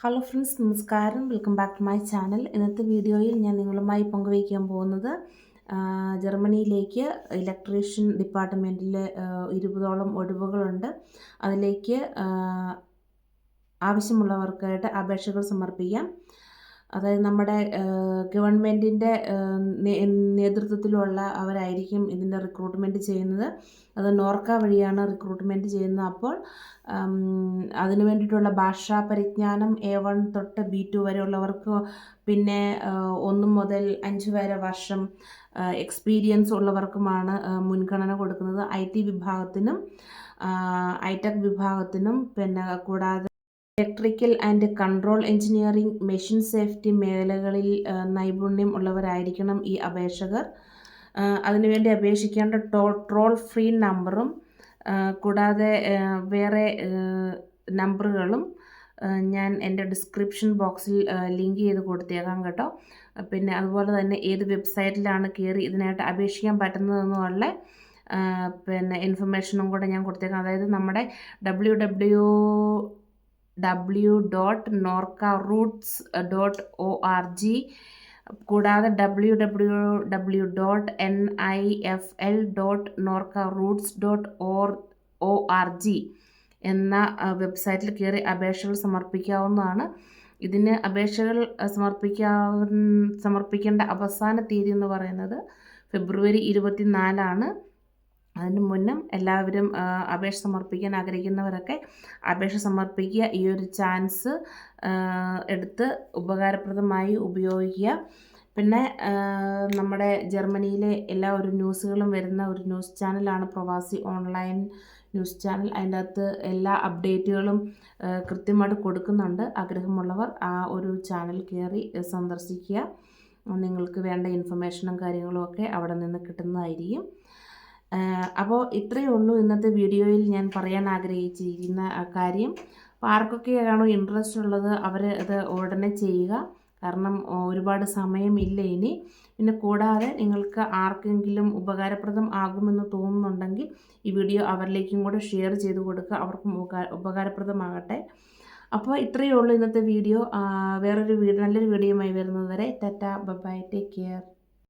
Hello friends നമസ്കാരം. Welcome back to my channel ഇന്നത്തെ വീഡിയോയിൽ ഞാൻ നിങ്ങളുമായി പങ്കുവയ്ക്കാൻ പോകുന്നത് ജർമ്മനിയിലേക്ക് ഇലക്ട്രീഷ്യൻ ഡിപ്പാർട്ട്മെന്റിൽ ഇരുപതോളം ഒഴിവുകളുണ്ട്. അതിലേക്ക് ആവശ്യമുള്ളവർക്കായിട്ട് അപേക്ഷകൾ സമർപ്പിക്കാം. അതായത് നമ്മുടെ ഗവൺമെന്റിന്റെ നേതൃത്വത്തിലുള്ള അവരായിരിക്കും ഇതിന്റെ റിക്രൂട്ട്മെന്റ് ചെയ്യുന്നത്. അത് നോർക്ക വഴിയാണ് റിക്രൂട്ട്മെന്റ് ചെയ്യുന്നത്. അപ്പോൾ അതിനു വേണ്ടിയിട്ടുള്ള ഭാഷാ പരിജ്ഞാനം എ വൺ തൊട്ട് ബി ടു വരെ ഉള്ളവർക്ക് പിന്നെ ഒന്ന് മുതൽ അഞ്ച് വരെ വർഷം എക്സ്പീരിയൻസ് ഉള്ളവർക്കുമാണ് മുൻഗണന കൊടുക്കുന്നത്. ഐ ടി വിഭാഗത്തിനും ഐടെക് വിഭാഗത്തിനും പിന്നെ കൂടാതെ electrical and control engineering machine safety മേഖലകളിൽ നൈപുണ്യം ഉള്ളവരായിരിക്കണം ഈ അപേക്ഷകർ. അതിനുവേണ്ടി അപേക്ഷിക്കേണ്ട ടോ ട്രോൾ ഫ്രീ നമ്പറും കൂടാതെ വേറെ നമ്പറുകളും ഞാൻ എന്റെ ഡിസ്ക്രിപ്ഷൻ ബോക്സിൽ ലിങ്ക് ചെയ്ത് കൊടുത്തേക്കാം കേട്ടോ. പിന്നെ അതുപോലെ തന്നെ ഏത് വെബ്സൈറ്റിലാണ് കയറി ഇതിനായിട്ട് അപേക്ഷിക്കാൻ പറ്റുന്നതെന്നുള്ള പിന്നെ ഇൻഫർമേഷനും കൂടെ ഞാൻ കൊടുത്തേക്കാം. അതായത് നമ്മുടെ W W W dot Norka Roots dot O R G കൂടാതെ W W W dot N I F L dot Norka Roots dot or O R G എന്ന വെബ്സൈറ്റിൽ കയറി അപേക്ഷകൾ സമർപ്പിക്കാവുന്നതാണ്. ഇതിന് അപേക്ഷകൾ സമർപ്പിക്കാവ സമർപ്പിക്കേണ്ട അവസാന തീയതി എന്ന് പറയുന്നത് ഫെബ്രുവരി ഇരുപത്തി നാലാണ് അതിന് മുന്നും എല്ലാവരും അപേക്ഷ സമർപ്പിക്കാൻ ആഗ്രഹിക്കുന്നവരൊക്കെ അപേക്ഷ സമർപ്പിക്കുക. ഈ ഒരു ചാൻസ് എടുത്ത് ഉപകാരപ്രദമായി ഉപയോഗിക്കുക. പിന്നെ നമ്മുടെ ജർമ്മനിയിലെ എല്ലാ ഒരു ന്യൂസുകളും വരുന്ന ഒരു ന്യൂസ് ചാനലാണ് പ്രവാസി ഓൺലൈൻ ന്യൂസ് ചാനൽ. അതിന്റെ അകത്ത് എല്ലാ അപ്ഡേറ്റുകളും കൃത്യമായിട്ട് കൊടുക്കുന്നുണ്ട്. ആഗ്രഹമുള്ളവർ ആ ഒരു ചാനൽ കയറി സന്ദർശിക്കുക. നിങ്ങൾക്ക് വേണ്ട ഇൻഫർമേഷനും കാര്യങ്ങളും ഒക്കെ അവിടെ നിന്ന് കിട്ടുന്നതായിരിക്കും. അപ്പോൾ ഇത്രയേ ഉള്ളൂ ഇന്നത്തെ വീഡിയോയിൽ ഞാൻ പറയാൻ ആഗ്രഹിച്ചിരിക്കുന്ന കാര്യം. അപ്പോൾ ആർക്കൊക്കെയാണോ ഇൻട്രസ്റ്റ് ഉള്ളത് അവർ അത് ഉടനെ ചെയ്യുക. കാരണം ഒരുപാട് സമയമില്ല ഇനി. പിന്നെ കൂടാതെ നിങ്ങൾക്ക് ആർക്കെങ്കിലും ഉപകാരപ്രദം ആകുമെന്ന് തോന്നുന്നുണ്ടെങ്കിൽ ഈ വീഡിയോ അവരിലേക്കും കൂടെ ഷെയർ ചെയ്ത് കൊടുക്കുക. അവർക്കും ഉപകാര ഉപകാരപ്രദമാകട്ടെ. അപ്പോൾ ഇത്രയേ ഉള്ളൂ ഇന്നത്തെ വീഡിയോ. വേറൊരു വീഡിയോ നല്ലൊരു വീഡിയോയുമായി വരുന്നത് വരെ ടാറ്റ ബൈ ടേക്ക് കെയർ